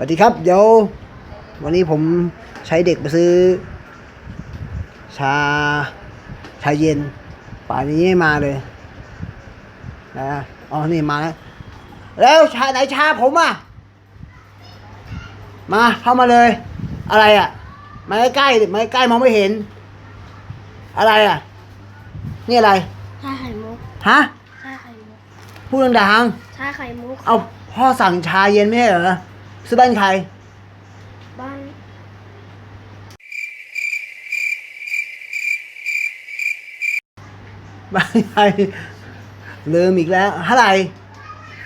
สวัสดีครับ เดี๋ยว วันนี้ผมใช้เด็กไปซื้อ ชา ชาเย็น ป่านนี้ไม่มาเลยนะอ๋อ นี่มาแล้ว แล้วชาไหนชาผมอะ มาเข้ามาเลย อะไรอะ มาใกล้ๆดิมาใกล้ๆมองไม่เห็น อะไรอะ นี่อะไร ชาไข่มุก ฮะ ชาไข่มุก พูดดังชาไข่มุก ๆ เอาพ่อสั่งชาเย็นไม่ใช่เหรอ ซื้อบ้านใคร บ้านบ้านใครลืมอีกแล้วเท่าไหร่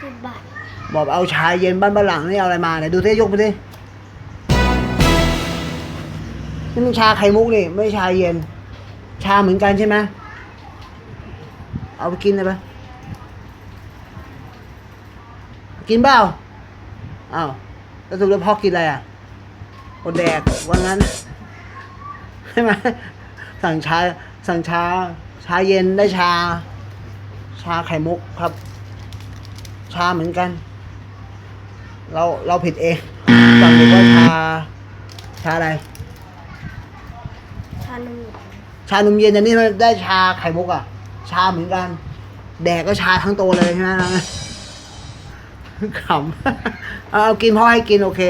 สิบบาทบอกเอาชาเย็นบ้านบ้านหลังนี่เอาอะไรมาไหนดูซิยกไปสินี่มันชาไข่มุกนี่ไม่ใช่ชาเย็น ชาเหมือนกันใช่ไหมเอาไปกินเลยปะกินเปล่าอ้าว แล้วสรุปแล้วพ่อกินอะไรอะอดแดกว่างั้นใช่ไหมสั่งชาสั่งชาชาเย็นได้ชา ชาไข่มุกครับ ชาเหมือนกัน เราเราผิดเองสั่งเด็กว่าชา ชาอะไร ชานมชานมเย็นอันนี้มันได้ชาไข่มุกอะ ชาเหมือนกัน แดกก็ชาทั้งตัวเลยใช่ไหม ขำเอาเอากินพ่อให้กินโอเค